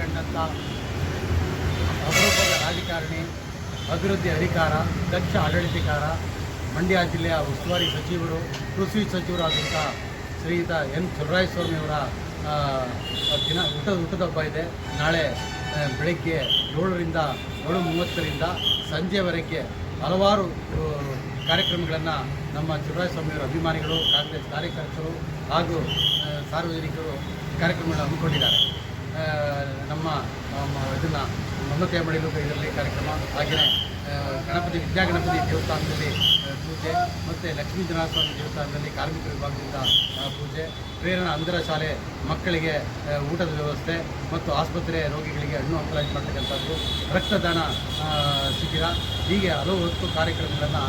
ಕಂಡಂಥ ಅಪರೂಪದ ರಾಜಕಾರಣಿ, ಅಭಿವೃದ್ಧಿ ಅಧಿಕಾರ, ದಕ್ಷ ಆಡಳಿತಕಾರ ಮಂಡ್ಯ ಜಿಲ್ಲೆಯ ಉಸ್ತುವಾರಿ ಸಚಿವರು, ಕೃಷಿ ಸಚಿವರಾದಂಥ ಶ್ರೀಯುತ ಎನ್ ಚುರಾಯಸ್ವಾಮಿಯವರ ದಿನ ಊಟದ ಊಟದ ಹಬ್ಬ ಇದೆ. ನಾಳೆ ಬೆಳಗ್ಗೆ ಏಳರಿಂದ ಏಳು ಮೂವತ್ತರಿಂದ ಸಂಜೆವರೆಗೆ ಹಲವಾರು ಕಾರ್ಯಕ್ರಮಗಳನ್ನು ನಮ್ಮ ಚುರಾಯಸ್ವಾಮಿಯವರ ಅಭಿಮಾನಿಗಳು, ಕಾಂಗ್ರೆಸ್ ಕಾರ್ಯಕರ್ತರು ಹಾಗೂ ಸಾರ್ವಜನಿಕರು ಕಾರ್ಯಕ್ರಮಗಳನ್ನು ಹಮ್ಮಿಕೊಂಡಿದ್ದಾರೆ. ನಮ್ಮ ಇದನ್ನು ಮಮತೆ ಮಡಿಲು ಇದರಲ್ಲಿ ಕಾರ್ಯಕ್ರಮ. ಹಾಗೆಯೇ ಗಣಪತಿ ವಿದ್ಯಾಗಣಪತಿ ದೇವಸ್ಥಾನದಲ್ಲಿ ಪೂಜೆ ಮತ್ತು ಲಕ್ಷ್ಮೀ ಜನಾಸ್ವಾಮಿ ದೇವಸ್ಥಾನದಲ್ಲಿ ಕಾರ್ಮಿಕ ವಿಭಾಗದಿಂದ ಪೂಜೆ. ಪ್ರೇರಣಾ ಅಂಧರ ಶಾಲೆ ಮಕ್ಕಳಿಗೆ ಊಟದ ವ್ಯವಸ್ಥೆ ಮತ್ತು ಆಸ್ಪತ್ರೆ ರೋಗಿಗಳಿಗೆ ಹಣ್ಣು ಹಂಪಲಾಗಿ ಮಾಡ್ತಕ್ಕಂಥದ್ದು. ರಕ್ತದಾನ ಶಿಬಿರ. ಹೀಗೆ ಹಲವು ಹೊತ್ತು ಕಾರ್ಯಕ್ರಮಗಳನ್ನು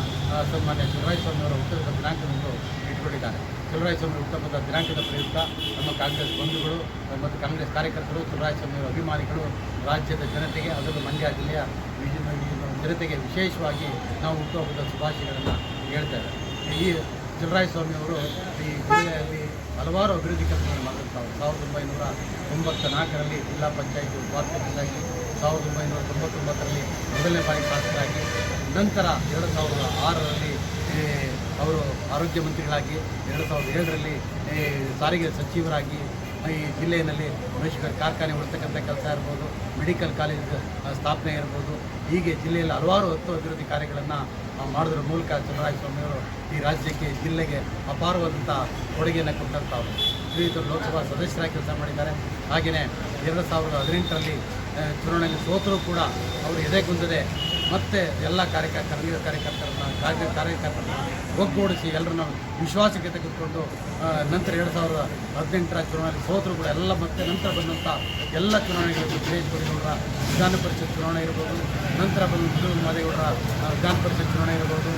ಸನ್ಮಾನ್ಯ ಶಿವರಾಯಸ್ವಾಮಿ ಸ್ವಾಮಿಯವರ ಹುಟ್ಟದ ದಿನಾಂಕದಂದು ಇಟ್ಕೊಂಡಿದ್ದಾರೆ. ಚಲುವರಾಯಸ್ವಾಮಿ ಹುಟ್ಟಬದ ದಿನಾಂಕದ ಪ್ರಯುಕ್ತ ನಮ್ಮ ಕಾಂಗ್ರೆಸ್ ಬಂಧುಗಳು ಮತ್ತು ಕಾಂಗ್ರೆಸ್ ಕಾರ್ಯಕರ್ತರು ಚಲರಾಯ ಅವರ ಅಭಿಮಾನಿಗಳು, ರಾಜ್ಯದ ಜನತೆಗೆ, ಅದರಲ್ಲೂ ಮಂಡ್ಯ ಜಿಲ್ಲೆಯ ಜನತೆಗೆ ವಿಶೇಷವಾಗಿ ನಾವು ಹುಟ್ಟುಹಬ್ಬದ ಶುಭಾಶಯಗಳನ್ನು ಹೇಳ್ತೇವೆ ಈ ಸ್ವಾಮಿ ಅವರು ಈ ಜಿಲ್ಲೆಯಲ್ಲಿ ಹಲವಾರು ಅಭಿವೃದ್ಧಿ ಕೆಲಸಗಳನ್ನು ಮಾಡಿರ್ತಾರೆ ಸಾವಿರದ ಒಂಬೈನೂರ ತೊಂಬತ್ತ ನಾಲ್ಕರಲ್ಲಿ ಜಿಲ್ಲಾ ಪಂಚಾಯಿತಿ ಉಪಾಧ್ಯಕ್ಷರಾಗಿ ಸಾವಿರದ ಒಂಬೈನೂರ ತೊಂಬತ್ತೊಂಬತ್ತರಲ್ಲಿ ಮೊದಲನೇ ಬಾರಿ ಶಾಸಕರಾಗಿ, ನಂತರ ಎರಡು ಸಾವಿರದ ಆರರಲ್ಲಿ ಅವರು ಆರೋಗ್ಯ ಮಂತ್ರಿಗಳಾಗಿ, ಎರಡು ಸಾವಿರದ ಏಳರಲ್ಲಿ ಸಾರಿಗೆ ಸಚಿವರಾಗಿ, ಈ ಜಿಲ್ಲೆಯಲ್ಲಿ ಮೈಸೂರು ಕಾರ್ಖಾನೆ ಉಳಿಸ್ತಕ್ಕಂಥ ಕೆಲಸ ಇರ್ಬೋದು, ಮೆಡಿಕಲ್ ಕಾಲೇಜ್ ಸ್ಥಾಪನೆ ಇರ್ಬೋದು ಹೀಗೆ ಜಿಲ್ಲೆಯಲ್ಲಿ ಹಲವಾರು ಹತ್ತು ಅಭಿವೃದ್ಧಿ ಕಾರ್ಯಗಳನ್ನು ಮಾಡೋದ್ರ ಮೂಲಕ ಚಂದ್ರರಾಯಸ್ವಾಮಿಯವರು ಈ ರಾಜ್ಯಕ್ಕೆ, ಜಿಲ್ಲೆಗೆ ಅಪಾರವಾದಂಥ ಕೊಡುಗೆಯನ್ನು ಕೊಟ್ಟಂಥವ್ರು ಶ್ರೀಯುತರು ಲೋಕಸಭಾ ಸದಸ್ಯರಾಗಿ ಕೆಲಸ ಮಾಡಿದ್ದಾರೆ. ಹಾಗೆಯೇ ಎರಡು ಸಾವಿರದ ಹದಿನೆಂಟರಲ್ಲಿ ಚುನಾವಣೆಯಲ್ಲಿ ಸೋತರೂ ಕೂಡ ಅವರು ಎದೆಗುಂದದೆ ಮತ್ತೆ ಎಲ್ಲ ಕಾರ್ಯಕರ್ತರ ನೀರು ಕಾರ್ಯಕರ್ತರನ್ನ ಕಾರ್ಯ ಕಾರ್ಯಕರ್ತರನ್ನ ಒಗ್ಗೂಡಿಸಿ ಎಲ್ಲರನ್ನ ವಿಶ್ವಾಸಕ್ಕೆ ತೆಗೆದುಕೊಂಡು ನಂತರ ಎರಡು ಸಾವಿರದ ಹದಿನೆಂಟರ ಚುನಾವಣೆಯಲ್ಲಿ ಸೋತರು ಕೂಡ ಎಲ್ಲ ಮತ್ತೆ ನಂತರ ಬಂದಂಥ ಎಲ್ಲ ಚುನಾವಣೆಗಳು ದಿನೇಶ್ ಗುಡಿಗೌಡರ ವಿಧಾನ ಪರಿಷತ್ ಚುನಾವಣೆ ಇರ್ಬೋದು. ನಂತರ ಬಂದು ಮಾದೇಗೌಡರ ವಿಧಾನ ಪರಿಷತ್ ಚುನಾವಣೆ ಇರ್ಬೋದು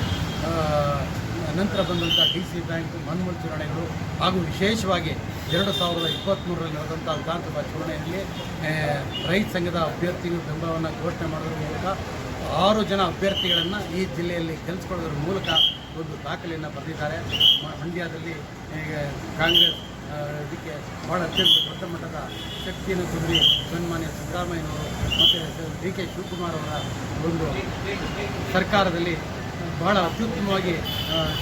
ನಂತರ ಬಂದಂಥ ಡಿ ಸಿ ಬ್ಯಾಂಕ್, ಮನ್ಮೋಹನ್ ಚುನಾವಣೆಗಳು, ಹಾಗೂ ವಿಶೇಷವಾಗಿ ಎರಡು ಸಾವಿರದ ಇಪ್ಪತ್ತ್ಮೂರರಲ್ಲಿ ನಡೆದಂಥ ವಿಧಾನಸಭಾ ಚುನಾವಣೆಯಲ್ಲಿ ರೈತ ಸಂಘದ ಅಭ್ಯರ್ಥಿಗಳು ಬೆಂಬಲವನ್ನು ಘೋಷಣೆ ಮಾಡೋದ್ರ ಮೂಲಕ ಆರು ಜನ ಅಭ್ಯರ್ಥಿಗಳನ್ನು ಈ ಜಿಲ್ಲೆಯಲ್ಲಿ ಗೆಲ್ಲಿಸ್ಕೊಳ್ಳೋದ್ರ ಮೂಲಕ ಒಂದು ದಾಖಲೆಯನ್ನು ಬರೆದಿದ್ದಾರೆ. ಮಂಡ್ಯದಲ್ಲಿ ಕಾಂಗ್ರೆಸ್ ಇದಕ್ಕೆ ಬಹಳ ಅತ್ಯಂತ ದೊಡ್ಡ ಮಟ್ಟದ ಶಕ್ತಿಯನ್ನು ತುಂಬಿ ಸನ್ಮಾನ್ಯ ಸಿದ್ದರಾಮಯ್ಯನವರು ಮತ್ತು ಡಿ ಕೆ ಶಿವಕುಮಾರ್ ಅವರ ಒಂದು ಸರ್ಕಾರದಲ್ಲಿ ಬಹಳ ಅತ್ಯುತ್ತಮವಾಗಿ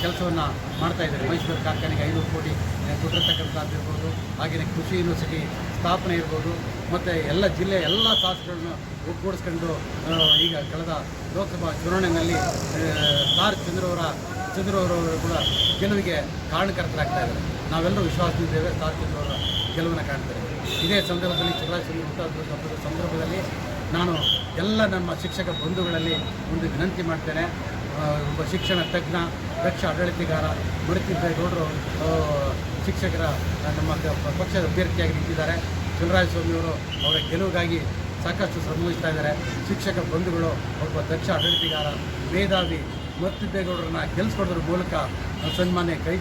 ಕೆಲಸವನ್ನು ಮಾಡ್ತಾ ಇದ್ದಾರೆ. ಮೈಸೂರು ಕಾರ್ಖಾನೆಗೆ ಐನೂರು ಕೋಟಿ ಆ, ಕೊಟ್ಟಿರ್ತಕ್ಕಂಥದ್ದು ಇರ್ಬೋದು ಹಾಗೆಯೇ ಕೃಷಿ ಯೂನಿವರ್ಸಿಟಿ ಸ್ಥಾಪನೆ ಇರ್ಬೋದು ಮತ್ತು ಎಲ್ಲ ಜಿಲ್ಲೆಯ ಎಲ್ಲ ಶಾಸಕರನ್ನು ಒಗ್ಗೂಡಿಸ್ಕೊಂಡು ಈಗ ಕಳೆದ ಲೋಕಸಭಾ ಚುನಾವಣೆಯಲ್ಲಿ ಆರ್ ಚಂದ್ರವರ ಚಂದ್ರವರವರು ಕೂಡ ಗೆಲುವಿಗೆ ಕಾರಣಕರ್ತರಾಗ್ತಾ ಇದ್ದಾರೆ. ನಾವೆಲ್ಲರೂ ವಿಶ್ವಾಸದಿಂದೇವೆ ಸ್ಟಾರ್ ಚಂದ್ರವರ ಗೆಲುವನ್ನು ಕಾಣ್ತಾರೆ ಇದೇ ಸಂದರ್ಭದಲ್ಲಿ ಹುಟ್ಟುಹಬ್ಬದ ಹಬ್ಬದ ಸಂದರ್ಭದಲ್ಲಿ ನಾನು ಎಲ್ಲ ನಮ್ಮ ಶಿಕ್ಷಕ ಬಂಧುಗಳಲ್ಲಿ ಒಂದು ವಿನಂತಿ ಮಾಡ್ತೇನೆ. ಒಬ್ಬ ಶಿಕ್ಷಣ ತಜ್ಞ, ದಕ್ಷ ಆಡಳಿತಗಾರ ಗೌಡರು ಶಿಕ್ಷಕರ ನಮ್ಮ ಪಕ್ಷದ ಅಭ್ಯರ್ಥಿಯಾಗಿ ನಿಂತಿದ್ದಾರೆ. ಚಂದ್ರರಾಜಸ್ವಾಮಿಯವರು ಅವರ ಗೆಲುವಿಗಾಗಿ ಸಾಕಷ್ಟು ಶ್ರಮವಹಿಸ್ತಾ ಇದ್ದಾರೆ. ಶಿಕ್ಷಕ ಬಂಧುಗಳು, ಒಬ್ಬ ದಕ್ಷ ಆಡಳಿತಗಾರ, ಮೇಧಾವಿ ಮತ್ತಿದ್ದೇಗೌಡರನ್ನ ಗೆಲ್ಲಿಸ್ಕೊಡೋದ್ರ ಮೂಲಕ ಸನ್ಮಾನ್ಯ ಕೈ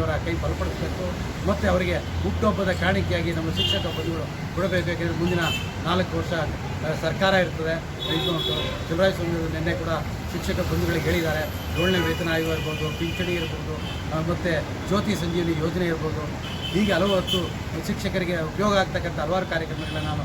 ಅವರ ಕೈ ಬಲಪಡಿಸಬೇಕು. ಮತ್ತು ಅವರಿಗೆ ಹುಟ್ಟುಹಬ್ಬದ ಕಾಣಿಕೆಯಾಗಿ ನಮ್ಮ ಶಿಕ್ಷಕ ಬಂಧುಗಳು ಕೊಡಬೇಕು. ಯಾಕೆಂದರೆ ಮುಂದಿನ ನಾಲ್ಕು ವರ್ಷ ಸರ್ಕಾರ ಇರ್ತದೆ. ಇದು ಚುಡಾಯಸ್ವಾಮಿಯವರು ನಿನ್ನೆ ಕೂಡ ಶಿಕ್ಷಕ ಬಂಧುಗಳಿಗೆ ಹೇಳಿದ್ದಾರೆ. ಏಳನೇ ವೇತನ ಆಯೋಗ ಇರ್ಬೋದು ಪಿಂಚಣಿ ಇರ್ಬೋದು ಮತ್ತು ಜ್ಯೋತಿ ಸಂಜೀವಿನಿ ಯೋಜನೆ ಇರ್ಬೋದು. ಹೀಗೆ ಹಲವು ಶಿಕ್ಷಕರಿಗೆ ಉಪಯೋಗ ಆಗ್ತಕ್ಕಂಥ ಹಲವಾರು ಕಾರ್ಯಕ್ರಮಗಳನ್ನ ನಾನು